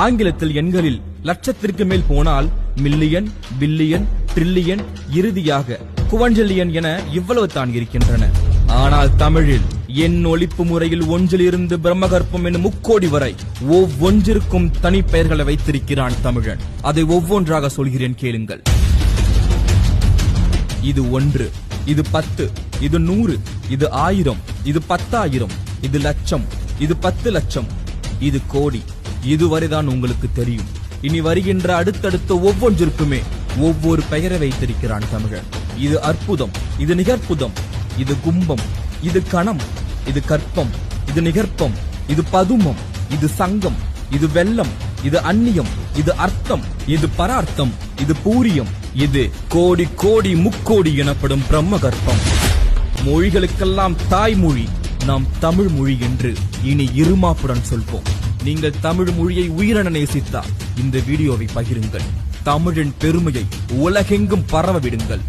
ஆங்கிலத்தில் எண்களில் லட்சத்திற்கு மேல் போனால் மில்லியன் பில்லியன் ட்ரில்லியன் இறுதியாக குவஞ்சலியன் என இவ்வளவு தான் இருக்கின்றன. ஆனால் தமிழில் என் ஒழிப்பு முறையில் ஒன்றிலிருந்து பிரம்மகற்பம் என்னும் முக்கோடி வரை ஒவ்வொன்றிற்கும் தனிப்பெயர்களை வைத்திருக்கிறான் தமிழன். அதை ஒவ்வொன்றாக சொல்கிறேன் கேளுங்கள். இது ஒன்று இது பத்து இது நூறு இது ஆயிரம் இது பத்தாயிரம் இது லட்சம் இது பத்து லட்சம் இது கோடி. இதுவரைதான் உங்களுக்கு தெரியும். இனி வருகின்ற அடுத்தடுத்த ஒவ்வொன்றிற்குமே ஒவ்வொரு பெயரை வைத்திருக்கிறான் தமிழன். இது அற்புதம் இது நிகற்புதம் இது கும்பம் இது கணம் இது கற்பம் இது நிகற்பம் இது பதுமம் இது சங்கம் இது வெள்ளம் இது அந்நியம் இது அர்த்தம் இது பரார்த்தம் இது பூரியம் இது கோடி கோடி முக்கோடி எனப்படும் பிரம்ம கற்பம் மொழிகளுக்கெல்லாம் தாய்மொழி நாம் தமிழ் மொழி என்று இனி இருமாப்புடன் சொல்வோம். நீங்கள் தமிழ் மொழியை உயிரென நேசித்தால் இந்த வீடியோவை பகிருங்கள். தமிழின் பெருமையை உலகெங்கும் பரவ விடுங்கள்.